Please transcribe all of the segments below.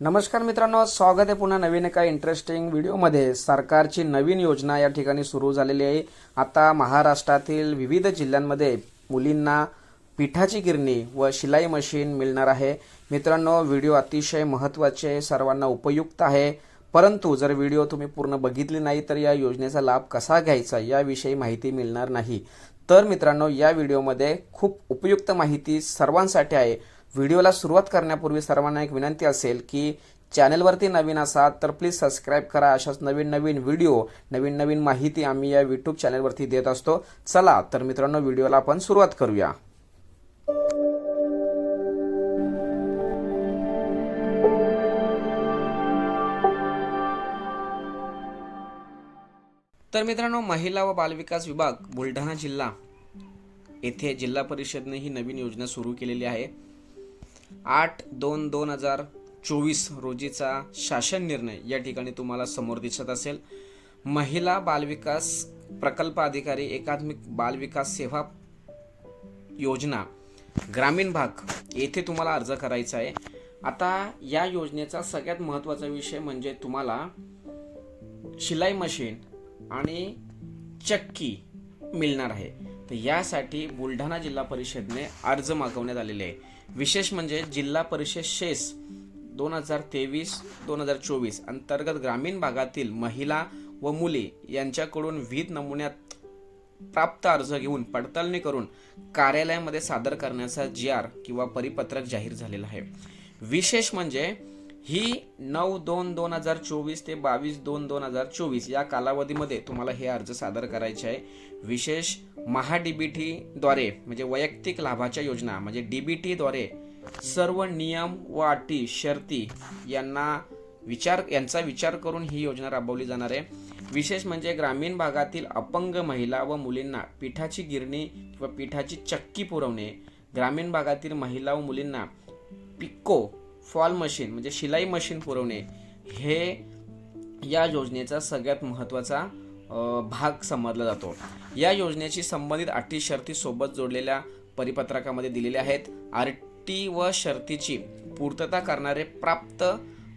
नमस्कार मित्रांनो स्वागत आहे पुन्हा नवीन एका इंटरेस्टिंग व्हिडिओमध्ये सरकारची नवीन योजना या ठिकाणी सुरू झालेली आहे. आता महाराष्ट्रातील विविध जिल्ह्यांमध्ये मुलींना पिठाची गिरणी व शिलाई मशीन मिळणार आहे. मित्रांनो व्हिडिओ अतिशय महत्त्वाचे सर्वांना उपयुक्त आहे. परंतु जर व्हिडिओ तुम्ही पूर्ण बघितली नाही तर या योजनेचा लाभ कसा घ्यायचा याविषयी माहिती मिळणार नाही. तर मित्रांनो या व्हिडिओमध्ये खूप उपयुक्त माहिती सर्वांसाठी आहे. व्हिडिओला सुरुवात करण्यापूर्वी सर्वांना एक विनंती असेल की चॅनलवरती नवीन असाल तर प्लीज सबस्क्राईब करा. अशाच नवीन नवीन व्हिडिओ नवीन नवीन माहिती आम्ही या यूट्यूब चॅनलवरती देत असतो. चला तर मित्रांनो व्हिडिओला आपण सुरुवात करूया. तर मित्रांनो महिला व बालविकास विभाग बुलढाणा जिल्हा येथे जिल्हा परिषदने ही नवीन योजना सुरू केलेली आहे. आठ दोन दोन हजार चोवीस रोजीचा शासन निर्णय या ठिकाणी तुम्हाला समोर दिसत असेल. महिला बालविकास प्रकल्प अधिकारी एकात्मिक बालविकास सेवा योजना ग्रामीण भाग येथे तुम्हाला अर्ज करायचा आहे. आता या योजनेचा सगळ्यात महत्त्वाचा विषय म्हणजे तुम्हाला शिलाई मशीन आणि चक्की मिळणार आहे. तर यासाठी बुलढाणा जिल्हा परिषदने अर्ज मागवण्यात आलेले आहे. विशेष म्हणजे जिल्हा परिषद शेस दोन हजार तेवीस दोन हजार चोवीस अंतर्गत ग्रामीण भागातील महिला व मुली यांच्याकडून विविध नमुन्यात प्राप्त अर्ज घेऊन पडताळणी करून कार्यालयामध्ये सादर करण्याचा जी आर किंवा परिपत्रक जाहीर झालेला आहे. विशेष म्हणजे ही नऊ दोन दोन हजार चोवीस ते बावीस दोन दोन हजार चोवीस या कालावधीमध्ये तुम्हाला हे अर्ज सादर करायचे आहे. विशेष महा टीद्वारे म्हणजे वैयक्तिक लाभाच्या योजना म्हणजे डीबीटीद्वारे सर्व नियम व अटी शर्ती यांना विचार यांचा विचार करून ही योजना राबवली जाणार आहे. विशेष म्हणजे ग्रामीण भागातील अपंग महिला व मुलींना पिठाची गिरणी किंवा पिठाची चक्की पुरवणे ग्रामीण भागातील महिला व मुलींना पिक्को फॉल मशीन म्हणजे शिलाई मशीन पुरवणे हे या योजनेचा सगळ्यात महत्त्वाचा भाग समजला जातो. या योजनेशी संबंधित अटी शर्ती सोबत जोडलेल्या परिपत्रकामध्ये दिलेल्या आहेत. आर टी व शर्तीची पूर्तता करणारे प्राप्त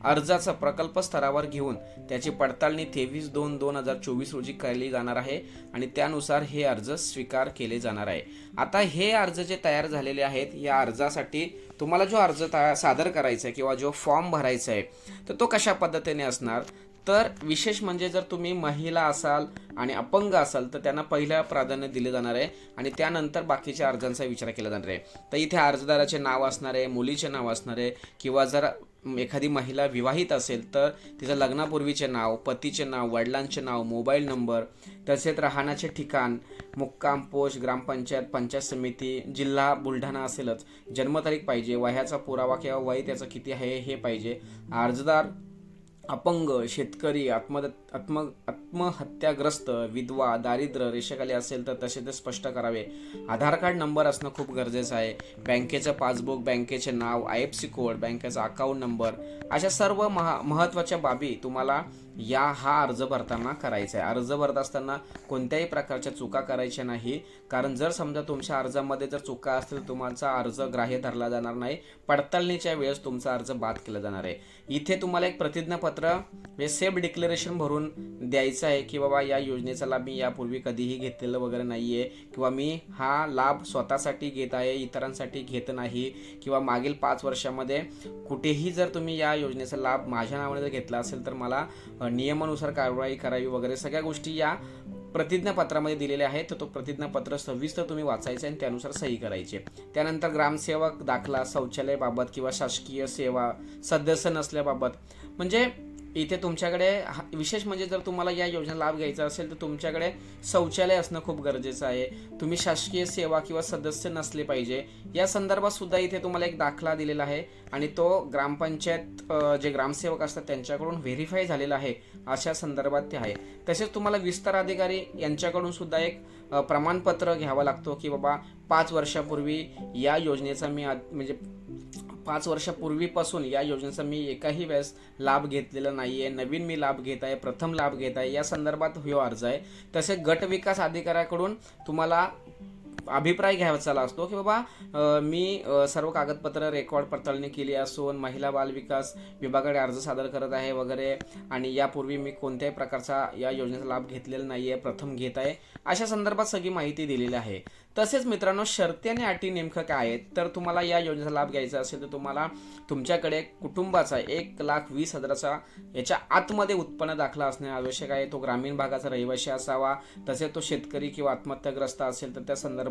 अर्जाचा प्रकल्प स्तरावर घेऊन त्याची पडताळणी तेवीस दोन दोन हजार चोवीस रोजी केली जाणार आहे आणि त्यानुसार हे अर्ज स्वीकार केले जाणार आहे. आता हे अर्ज जे तयार झालेले आहेत या अर्जासाठी तुम्हाला जो अर्ज तया सादर करायचा आहे किंवा जो फॉर्म भरायचा आहे तर तो कशा पद्धतीने असणार? तर विशेष म्हणजे जर तुम्ही महिला असाल आणि अपंग असाल तर त्यांना पहिलं प्राधान्य दिले जाणार आहे आणि त्यानंतर बाकीच्या अर्जांचा विचार केला जाणार आहे. तर इथे अर्जदाराचे नाव असणार आहे मुलीचे नाव असणार आहे किंवा जर एखादी महिला विवाहित असेल तर तिचं लग्नापूर्वीचे नाव पतीचे नाव वडिलांचे नाव मोबाईल नंबर तसेच राहण्याचे ठिकाण मुक्काम पोस्ट ग्रामपंचायत पंचायत समिती जिल्हा बुलढाणा असेलच. जन्मतारीख पाहिजे वयाचा पुरावा किंवा वय त्याचं किती आहे हे पाहिजे. अर्जदार अपंग शेतकरी आत्म आत्म आत्महत्याग्रस्त विधवा दारिद्र्य रेषेखाली असेल तर तसे ते स्पष्ट करावे. आधार कार्ड नंबर असणं खूप गरजेचं आहे. बँकेचं पासबुक बँकेचे नाव आय एफ सी कोड बँकेचा अकाउंट नंबर अशा सर्व महा महत्त्वाच्या बाबी तुम्हाला या हा अर्ज भरताना करायचा आहे अर्ज भरत असताना कोणत्याही प्रकारच्या चुका करायच्या नाही. कारण जर समजा तुमच्या अर्जामध्ये जर चुका असतील तुमचा अर्ज ग्राह्य धरला जाणार नाही. पडताळणीच्या वेळेस तुमचा अर्ज बाद केला जाणार आहे. इथे तुम्हाला एक प्रतिज्ञापत्र म्हणजे सेफ डिक्लेरेशन भरून द्यायचं आहे की बाबा या योजनेचा लाभ मी यापूर्वी कधीही घेतलेलं वगैरे नाही आहे किंवा मी हा लाभ स्वतःसाठी घेत आहे इतरांसाठी घेत नाही किंवा मागील पाच वर्षामध्ये कुठेही जर तुम्ही या योजनेचा लाभ माझ्या नावाने जर घेतला असेल तर मला नियमानुसार कारवाई करावी वगैरे सगळ्या गोष्टी या प्रतिज्ञापत्रामध्ये दिलेले आहेत. तर तो प्रतिज्ञापत्र सविस्तर तुम्ही वाचायचं आणि त्यानुसार सही करायची. त्यानंतर ग्रामसेवक दाखला शौचालयाबाबत किंवा शासकीय सेवा सदस्य नसल्याबाबत. म्हणजे इथे तुमच्याकडे हा- विशेष म्हणजे जर तुम्हाला या योजना लाभ घ्यायचा असेल तर तुमच्याकडे शौचालय असणं खूप गरजेचं आहे. तुम्ही शासकीय सेवा किंवा सदस्य नसले पाहिजे. या संदर्भात सुद्धा इथे तुम्हाला एक दाखला दिलेला आहे आणि तो ग्रामपंचायत जे ग्रामसेवक असतात त्यांच्याकडून व्हेरीफाय झालेला आहे. अशा संदर्भात ते आहे. तसेच तुम्हाला विस्तार अधिकारी यांच्याकडून सुद्धा एक प्रमाणपत्र घ्यावं लागतो की बाबा पाच वर्षापूर्वी या योजनेचा मी म्हणजे पाच वर्षापूर्वीपासून या योजनेचा मी एकाही वेळेस लाभ घेतलेला नाही आहे नवीन मी लाभ घेत आहे प्रथम लाभ घेत आहे. या संदर्भात हो अर्ज आहे. तसे गट विकास अधिकाऱ्याकडून तुम्हाला अभिप्राय घ्यायचा असतो की बाबा मी सर्व कागदपत्र रेकॉर्ड पडताळणी केली असून महिला बाल विकास विभागाकडे अर्ज सादर करत आहे वगैरे आणि यापूर्वी मी कोणत्याही प्रकारचा या योजनेचा लाभ घेतलेला नाही आहे प्रथम घेत आहे अशा संदर्भात सगळी माहिती दिलेली आहे. तसेच मित्रांनो शर्ती आणि अटी नेमकं काय आहेत? तर तुम्हाला या योजनेचा लाभ घ्यायचा असेल तर तुम्हाला तुमच्याकडे कुटुंबाचा एक लाख वीस हजाराचा याच्या आतमध्ये उत्पन्न दाखला असणे आवश्यक आहे. तो ग्रामीण भागाचा रहिवाशी असावा तसेच तो शेतकरी किंवा आत्महत्याग्रस्त असेल तर त्या संदर्भात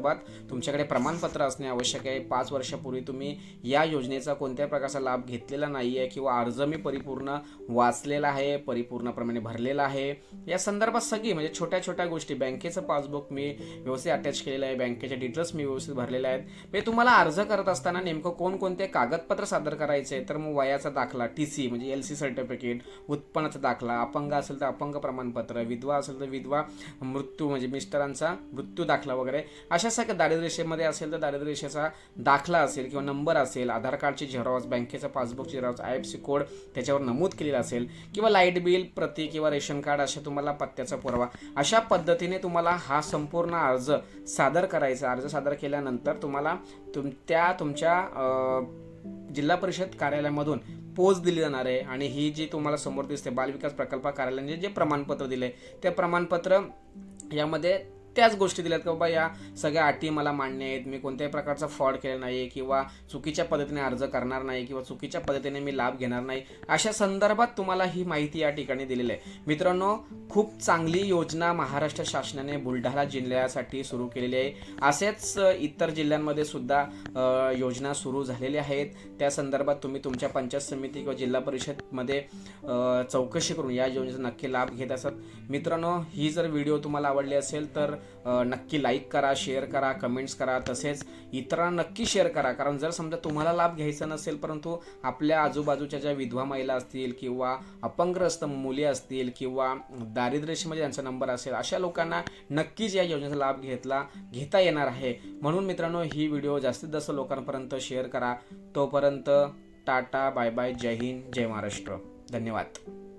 तुमच्याकडे प्रमाणपत्र असणे आवश्यक आहे. पाच वर्षापूर्वी तुम्ही या योजनेचा कोणत्या प्रकारचा लाभ घेतलेला नाही आहे किंवा अर्ज मी परिपूर्ण वाचलेला आहे परिपूर्णप्रमाणे भरलेला आहे. या संदर्भात सगळी म्हणजे छोट्या छोट्या गोष्टी बँकेचं पासबुक मी व्यवस्थित अटॅच केलेलं आहे बँकेचे डिटेल्स मी व्यवस्थित भरलेले आहेत. म्हणजे तुम्हाला अर्ज करत असताना नेमकं कोणकोणते कागदपत्र सादर करायचे तर मग वयाचा दाखला टी सी म्हणजे एल सी सर्टिफिकेट उत्पन्नाचा दाखला अपंग असेल तर अपंग प्रमाणपत्र विधवा असेल तर विधवा मृत्यू म्हणजे मिस्टरांचा मृत्यू दाखला वगैरे अशा सगळ्या का रेषेमध्ये असेल तर दारिद्र्यरेषेचा दाखला असेल किंवा नंबर असेल आधार कार्डची झेरॉक्स बँकेचा पासबुकची xerox I F C code त्याच्यावर नमूद केलेला असेल किंवा लाइट बिल प्रती किंवा रेशन कार्ड असे तुम्हाला पत्त्याचा पुरावा. अशा पद्धतीने तुम्हाला हा संपूर्ण अर्ज सादर करायचा. अर्ज सादर केल्यानंतर तुम्हाला तुम त्या तुमच्या जिल्हा परिषद कार्यालयामधून पोच दिली जाणार आहे आणि ही जी तुम्हाला समोर दिसते बालविकास प्रकल्प कार्यालयाने जे प्रमाणपत्र दिले ते प्रमाणपत्र यामध्ये त्याच गोष्टी दिल्यात की बाबा या सगळ्या अटी मला मान्य आहेत मी कोणत्याही प्रकारचा फ्रॉड केला नाही किंवा चुकीच्या पद्धतीने अर्ज करणार नाही किंवा चुकीच्या पद्धतीने मी लाभ घेणार नाही अशा संदर्भात तुम्हाला ही माहिती या ठिकाणी दिलेली आहे. मित्रांनो खूप चांगली योजना महाराष्ट्र शासनाने बुलढाणा जिल्ह्यासाठी सुरू केलेली आहे. असेच इतर जिल्ह्यांमध्ये सुद्धा योजना सुरू झालेल्या आहेत. त्या संदर्भात तुम्ही तुमच्या पंचायत समिती किंवा जिल्हा परिषदमध्ये चौकशी करून या योजनेचा नक्की लाभ घेत असत मित्रांनो ही जर व्हिडिओ तुम्हाला आवडली असेल तर नक्की लाईक करा शेअर करा कमेंट्स करा तसेच इतरांना नक्की शेअर करा. कारण जर समजा तुम्हाला लाभ घ्यायचा नसेल परंतु आपल्या आजूबाजूच्या ज्या विधवा महिला असतील किंवा अपंगग्रस्त मुली असतील किंवा दारिद्र्यशीमध्ये म्हणजे ज्यांचा नंबर असेल अशा लोकांना नक्कीच या योजनेचा लाभ घेतला घेता येणार आहे. म्हणून मित्रांनो ही व्हिडिओ जास्तीत जास्त लोकांपर्यंत शेअर करा. तोपर्यंत टाटा बाय बाय जय हिंद जय महाराष्ट्र. धन्यवाद.